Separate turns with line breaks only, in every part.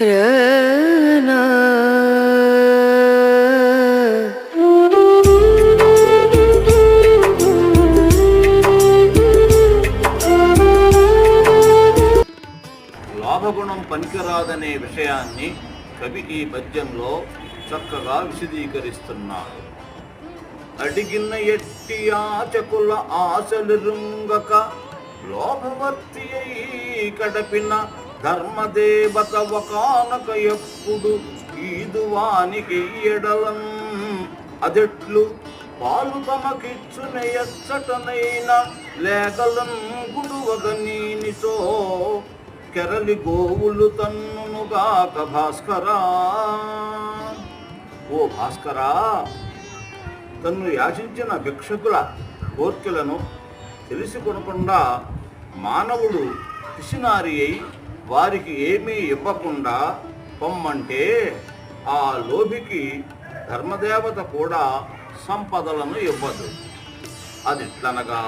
రనా
లాభగుణం పనికిరాదనే విషయాన్ని కవి ఈ పద్యంలో చక్కగా విశదీకరిస్తున్నాడు. అడిగిన ఎట్టి ఆచకుల ఆశలురుంగక లోభవర్తి అయి కడపిన ధర్మదేవత ఒకనక ఎప్పుడు ఈదువానికి ఎడలం. అదెట్లు పాలు తమకిచ్చున ఎచ్చటనైన లేగలం గుడువగ నీనిచో కెరలి గోవులు తన్నునుగాక భాస్కరా. ఓ భాస్కరా తన్ను యాచించిన భిక్షకుల కోర్కెలను తెలిసి కొనకుండా మానవుడు పిసినారి అయి వారికి ఏమీ ఇవ్వకుండా పొమ్మంటే ఆ లోభికి ధర్మదేవత కూడా సంపదలను ఇవ్వదు. అదిట్లనగా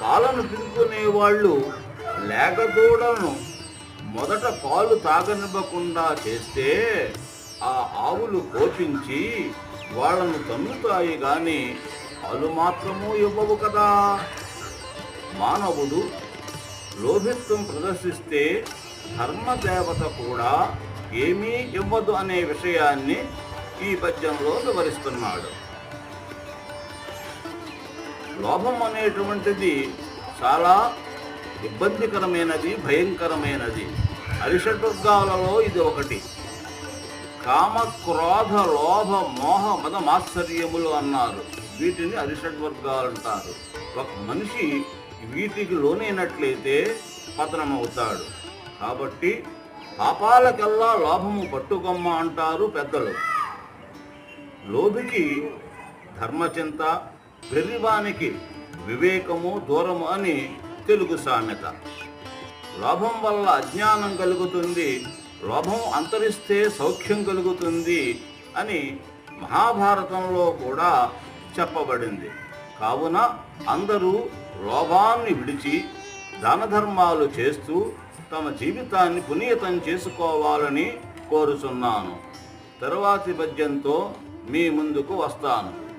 పాలను కాలను వాళ్ళు లేగదూడలను మొదట పాలు తాగనివ్వకుండా చేస్తే ఆ ఆవులు కోపించి వాళ్ళను తన్నుతాయి కానీ పాలు మాత్రము ఇవ్వవు కదా. మానవుడు లోభిత్వం ప్రదర్శిస్తే ధర్మదేవత కూడా ఏమీ ఇవ్వదు అనే విషయాన్ని ఈ పద్యంలో వివరిస్తున్నాడు. లోభం అనేటువంటిది చాలా ఇబ్బందికరమైనది భయంకరమైనది. అరిషటుర్గాలలో ఇది ఒకటి. కామ క్రోధ లోభ మోహ మదమాశ్చర్యములు అన్నారు. వీటిని అరిషడ్వర్గాలు అంటారు. ఒక మనిషి వీటికి లోనైనట్లయితే పతనమవుతాడు. కాబట్టి పాపాలకల్లా లాభము పట్టుకొమ్మ అంటారు పెద్దలు. లోభికి ధర్మచింత వెర్రివానికి వివేకము దూరము అని తెలుగు సామెత. లోభం వల్ల అజ్ఞానం కలుగుతుంది లోభం అంతరిస్తే సౌఖ్యం కలుగుతుంది అని మహాభారతంలో కూడా చెప్పబడింది. కావున అందరూ లోభాన్ని విడిచి దాన చేస్తూ తమ జీవితాన్ని పునీతం చేసుకోవాలని కోరుచున్నాను. తరువాతి పద్యంతో మీ ముందుకు వస్తాను.